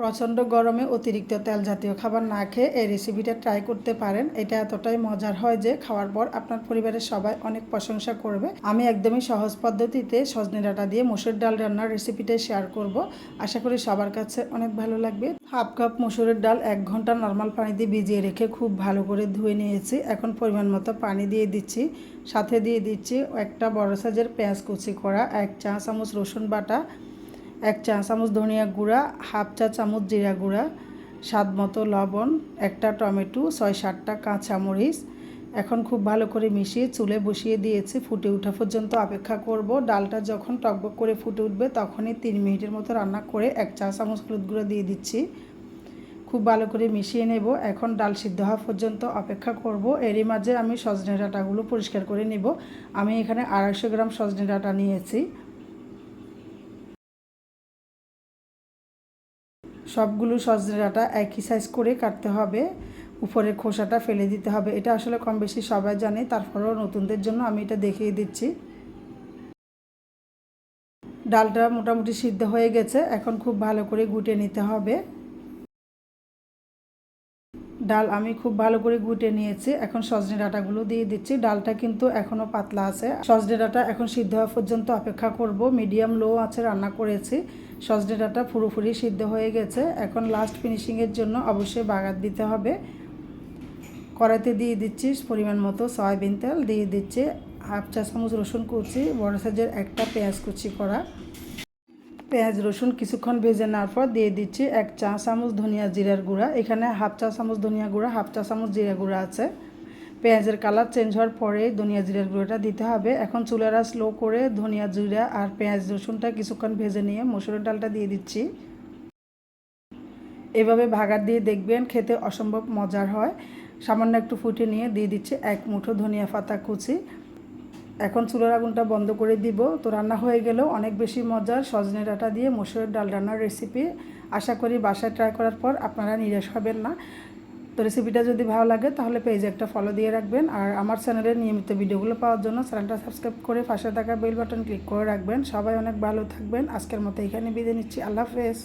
প্রচণ্ড গরমে অতিরিক্ত তেল জাতীয় খাবার না খেয়ে এই রেসিপিটা ট্রাই করতে পারেন। এটা এতটাই মজার হয় যে খাওয়ার পর আপনার পরিবারের সবাই অনেক প্রশংসা করবে। আমি একদমই সহজ পদ্ধতিতে সজনে ডাটা দিয়ে মসুর ডাল রান্নার রেসিপিটা শেয়ার করব। আশা করি সবার কাছে অনেক ভালো লাগবে। হাফ কাপ মসুরের ডাল এক ঘণ্টা নর্মাল পানি দিয়ে ভিজিয়ে রেখে খুব ভালো করে ধুয়ে নিয়েছি। এখন পরিমাণ মতো পানি দিয়ে দিচ্ছি। সাথে দিয়ে দিচ্ছি একটা বড় সাইজের পেঁয়াজ কুচি করা, এক চা চামচ রসুন বাটা এক চা চামচ ধনিয়া গুঁড়া, হাফ চা চামচ জিরা গুঁড়া, স্বাদ মতো লবণ, একটা টমেটো ছয় সাতটা কাঁচামরিচ। এখন খুব ভালো করে মিশিয়ে চুলে বসিয়ে দিয়েছি। ফুটে ওঠা পর্যন্ত অপেক্ষা করব। ডালটা যখন টকবক করে ফুটে উঠবে, তখনই তিন মিনিটের মতো রান্না করে এক চা চামচ হলুদ গুঁড়ো দিয়ে দিচ্ছি। খুব ভালো করে মিশিয়ে নেব। এখন ডাল সিদ্ধ হওয়া পর্যন্ত অপেক্ষা করব। এরই মাঝে আমি সজনে ডাঁটাগুলো পরিষ্কার করে নেব। আমি এখানে আড়াইশো গ্রাম সজনে ডাঁটা নিয়েছি। সবগুলো সজনে ডাঁটা একই সাইজ করে কাটতে হবে। উপরের খোসাটা ফেলে দিতে হবে। এটা আসলে কম বেশি সবাই জানে, তারপরেও নতুনদের জন্য আমি এটা দেখিয়ে দিচ্ছি। ডালটা মোটামুটি সিদ্ধ হয়ে গেছে, এখন খুব ভালো করে গুটে নিতে হবে। ডাল আমি খুব ভালো করে গুটে নিয়েছি। এখন সজনে ডাঁটাগুলো দিয়ে দিচ্ছি। ডালটা কিন্তু এখনও পাতলা আছে। সজনে ডাটা এখন সিদ্ধ হওয়া পর্যন্ত অপেক্ষা করব। মিডিয়াম লো আছে রান্না করেছি। সজনে ডাঁটা পুরোপুরি সিদ্ধ হয়ে গেছে। এখন লাস্ট ফিনিশিংয়ের জন্য অবশ্যই বাগাত দিতে হবে। কড়াইতে দিয়ে দিচ্ছি পরিমাণ মতো সয়াবিন তেল। দিয়ে দিচ্ছি হাফ চা চামচ রসুন কুচি, বড় সাইজের একটা পেঁয়াজ কুচি করা। পেঁয়াজ, রসুন কিছুক্ষণ ভেজে নেওয়ার পর দিয়ে দিচ্ছি এক চা চামচ ধনিয়া জিরার গুঁড়া। এখানে হাফ চা চামচ ধনিয়া গুঁড়া, হাফ চা চামচ জিরা গুঁড়া আছে। পেঁয়াজের কালার চেঞ্জ হওয়ার পরে ধনিয়া জিরার গুঁড়োটা দিতে হবে। এখন চুলারা স্লো করে ধনিয়া জিরা আর পেঁয়াজ, রসুনটা কিছুক্ষণ ভেজে নিয়ে মসুরের ডালটা দিয়ে দিচ্ছি। এভাবে ভাগার দিয়ে দেখবেন খেতে অসম্ভব মজার হয়। সামান্য একটু ফুটে নিয়ে দিয়ে দিচ্ছি এক মুঠো ধনিয়া পাতা কুচি। এখন চুলার আগুনটা বন্ধ করে দিব। তো রান্না হয়ে গেলেও অনেক বেশি মজার সজনে ডাঁটা দিয়ে মসুরের ডাল রান্নার রেসিপি আশা করি বাসায় ট্রাই করার পর আপনারা নিরাশ হবেন না। তো রেসিপিটা যদি ভালো লাগে তাহলে পেজে একটা ফলো দিয়ে রাখবেন। আর আমার চ্যানেলের নিয়মিত ভিডিওগুলো পাওয়ার জন্য চ্যানেলটা সাবস্ক্রাইব করে পাশে থাকা বেল বাটন ক্লিক করে রাখবেন। সবাই অনেক ভালো থাকবেন। আজকের মতো এখানে বিদায় নিচ্ছি। আল্লাহ হাফেজ।